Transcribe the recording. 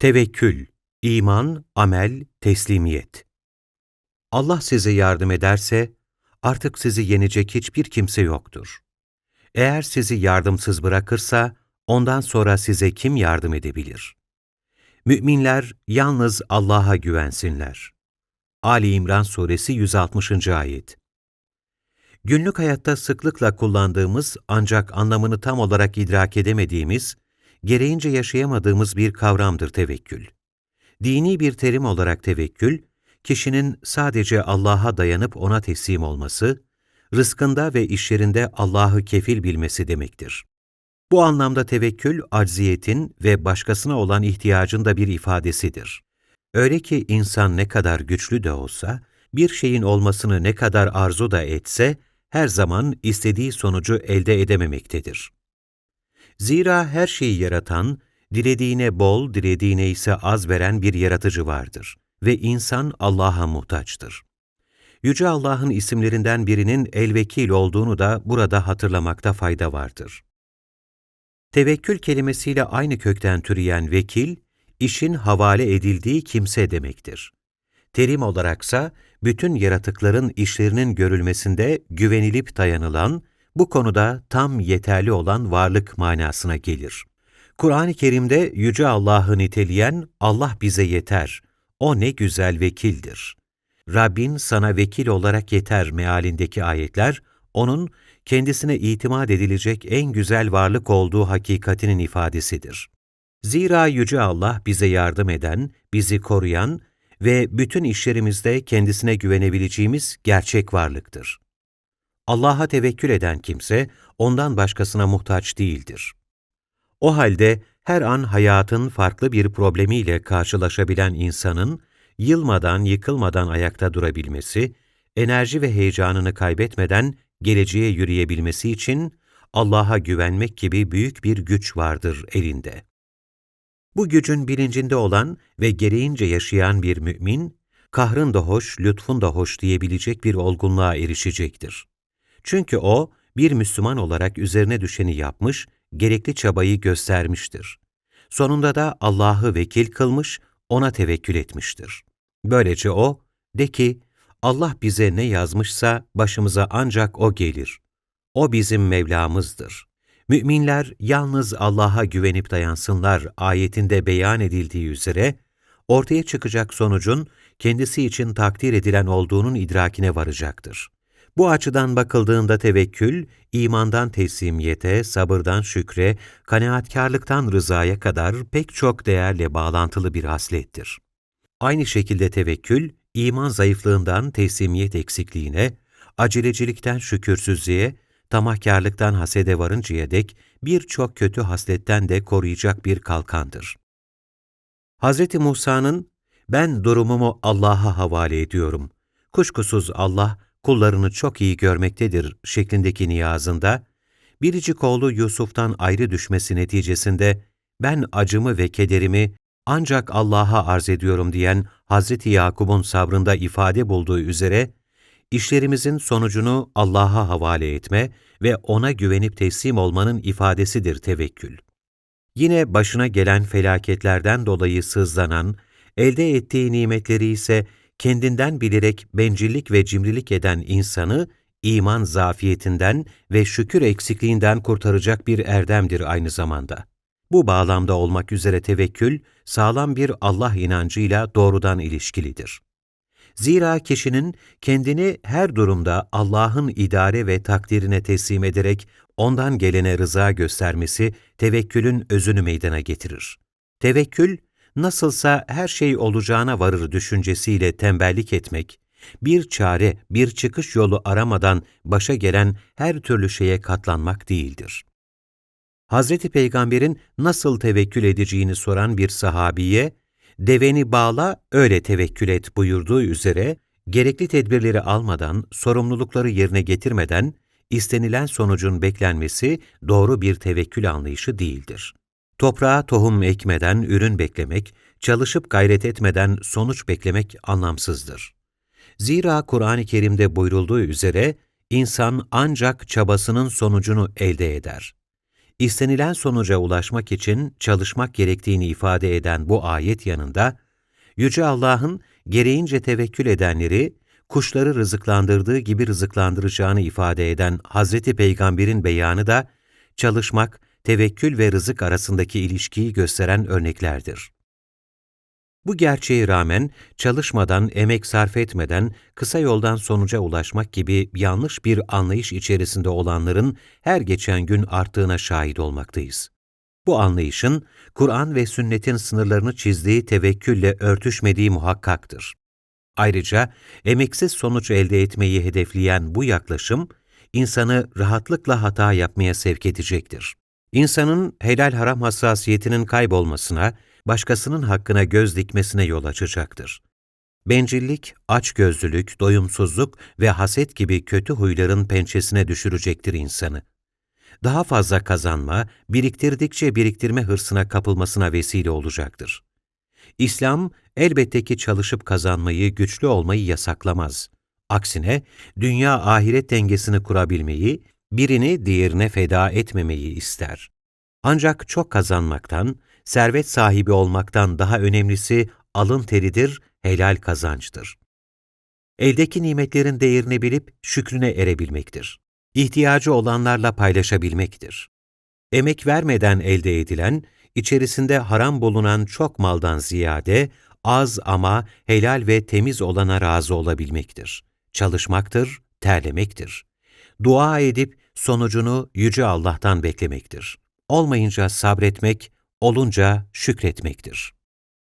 Tevekkül, iman, amel, teslimiyet. Allah size yardım ederse, artık sizi yenecek hiçbir kimse yoktur. Eğer sizi yardımsız bırakırsa, ondan sonra size kim yardım edebilir? Müminler yalnız Allah'a güvensinler. Ali İmran Suresi 160. Ayet Günlük hayatta sıklıkla kullandığımız ancak anlamını tam olarak idrak edemediğimiz, gereğince yaşayamadığımız bir kavramdır tevekkül. Dini bir terim olarak tevekkül, kişinin sadece Allah'a dayanıp ona teslim olması, rızkında ve işlerinde Allah'ı kefil bilmesi demektir. Bu anlamda tevekkül, acziyetin ve başkasına olan ihtiyacın da bir ifadesidir. Öyle ki insan ne kadar güçlü de olsa, bir şeyin olmasını ne kadar arzu da etse, her zaman istediği sonucu elde edememektedir. Zira her şeyi yaratan, dilediğine bol, dilediğine ise az veren bir yaratıcı vardır ve insan Allah'a muhtaçtır. Yüce Allah'ın isimlerinden birinin el-vekil olduğunu da burada hatırlamakta fayda vardır. Tevekkül kelimesiyle aynı kökten türeyen vekil, işin havale edildiği kimse demektir. Terim olaraksa, bütün yaratıkların işlerinin görülmesinde güvenilip dayanılan, bu konuda tam yeterli olan varlık manasına gelir. Kur'an-ı Kerim'de Yüce Allah'ı niteleyen Allah bize yeter, o ne güzel vekildir. Rabbin sana vekil olarak yeter mealindeki ayetler, onun kendisine itimat edilecek en güzel varlık olduğu hakikatinin ifadesidir. Zira Yüce Allah bize yardım eden, bizi koruyan ve bütün işlerimizde kendisine güvenebileceğimiz gerçek varlıktır. Allah'a tevekkül eden kimse, ondan başkasına muhtaç değildir. O halde her an hayatın farklı bir problemiyle karşılaşabilen insanın, yılmadan, yıkılmadan ayakta durabilmesi, enerji ve heyecanını kaybetmeden geleceğe yürüyebilmesi için Allah'a güvenmek gibi büyük bir güç vardır elinde. Bu gücün bilincinde olan ve gereğince yaşayan bir mümin, kahrın da hoş, lütfun da hoş diyebilecek bir olgunluğa erişecektir. Çünkü o, bir Müslüman olarak üzerine düşeni yapmış, gerekli çabayı göstermiştir. Sonunda da Allah'ı vekil kılmış, ona tevekkül etmiştir. Böylece o, de ki, Allah bize ne yazmışsa başımıza ancak O gelir. O bizim Mevlamızdır. Müminler yalnız Allah'a güvenip dayansınlar ayetinde beyan edildiği üzere, ortaya çıkacak sonucun kendisi için takdir edilen olduğunun idrakine varacaktır. Bu açıdan bakıldığında tevekkül, imandan teslimiyete, sabırdan şükre, kanaatkarlıktan rızaya kadar pek çok değerle bağlantılı bir haslettir. Aynı şekilde tevekkül, iman zayıflığından teslimiyet eksikliğine, acelecilikten şükürsüzlüğe, tamahkarlıktan hasede varıncaya dek birçok kötü hasletten de koruyacak bir kalkandır. Hz. Musa'nın, ben durumumu Allah'a havale ediyorum. Kuşkusuz Allah, kullarını çok iyi görmektedir şeklindeki niyazında, biricik oğlu Yusuf'tan ayrı düşmesi neticesinde, ben acımı ve kederimi ancak Allah'a arz ediyorum diyen Hz. Yakub'un sabrında ifade bulduğu üzere, işlerimizin sonucunu Allah'a havale etme ve O'na güvenip teslim olmanın ifadesidir tevekkül. Yine başına gelen felaketlerden dolayı sızlanan, elde ettiği nimetleri ise kendinden bilerek bencillik ve cimrilik eden insanı, iman zafiyetinden ve şükür eksikliğinden kurtaracak bir erdemdir aynı zamanda. Bu bağlamda olmak üzere tevekkül, sağlam bir Allah inancıyla doğrudan ilişkilidir. Zira kişinin kendini her durumda Allah'ın idare ve takdirine teslim ederek ondan gelene rıza göstermesi tevekkülün özünü meydana getirir. Tevekkül, nasılsa her şey olacağına varır düşüncesiyle tembellik etmek, bir çare, bir çıkış yolu aramadan başa gelen her türlü şeye katlanmak değildir. Hazreti Peygamber'in nasıl tevekkül edeceğini soran bir sahabiye, deveni bağla, öyle tevekkül et buyurduğu üzere, gerekli tedbirleri almadan, sorumlulukları yerine getirmeden, istenilen sonucun beklenmesi doğru bir tevekkül anlayışı değildir. Toprağa tohum ekmeden ürün beklemek, çalışıp gayret etmeden sonuç beklemek anlamsızdır. Zira Kur'an-ı Kerim'de buyurulduğu üzere, insan ancak çabasının sonucunu elde eder. İstenilen sonuca ulaşmak için çalışmak gerektiğini ifade eden bu ayet yanında, Yüce Allah'ın gereğince tevekkül edenleri, kuşları rızıklandırdığı gibi rızıklandıracağını ifade eden Hazreti Peygamber'in beyanı da, çalışmak, tevekkül ve rızık arasındaki ilişkiyi gösteren örneklerdir. Bu gerçeğe rağmen çalışmadan, emek sarf etmeden kısa yoldan sonuca ulaşmak gibi yanlış bir anlayış içerisinde olanların her geçen gün arttığına şahit olmaktayız. Bu anlayışın Kur'an ve sünnetin sınırlarını çizdiği tevekkülle örtüşmediği muhakkaktır. Ayrıca emeksiz sonuç elde etmeyi hedefleyen bu yaklaşım, insanı rahatlıkla hata yapmaya sevk edecektir. İnsanın helal haram hassasiyetinin kaybolmasına, başkasının hakkına göz dikmesine yol açacaktır. Bencillik, açgözlülük, doyumsuzluk ve haset gibi kötü huyların pençesine düşürecektir insanı. Daha fazla kazanma, biriktirdikçe biriktirme hırsına kapılmasına vesile olacaktır. İslam, elbette ki çalışıp kazanmayı, güçlü olmayı yasaklamaz. Aksine, dünya-ahiret dengesini kurabilmeyi, birini diğerine feda etmemeyi ister. Ancak çok kazanmaktan, servet sahibi olmaktan daha önemlisi alın teridir, helal kazançtır. Eldeki nimetlerin değerini bilip şükrüne erebilmektir. İhtiyacı olanlarla paylaşabilmektir. Emek vermeden elde edilen, içerisinde haram bulunan çok maldan ziyade, az ama helal ve temiz olana razı olabilmektir. Çalışmaktır, terlemektir. Dua edip sonucunu Yüce Allah'tan beklemektir. Olmayınca sabretmek, olunca şükretmektir.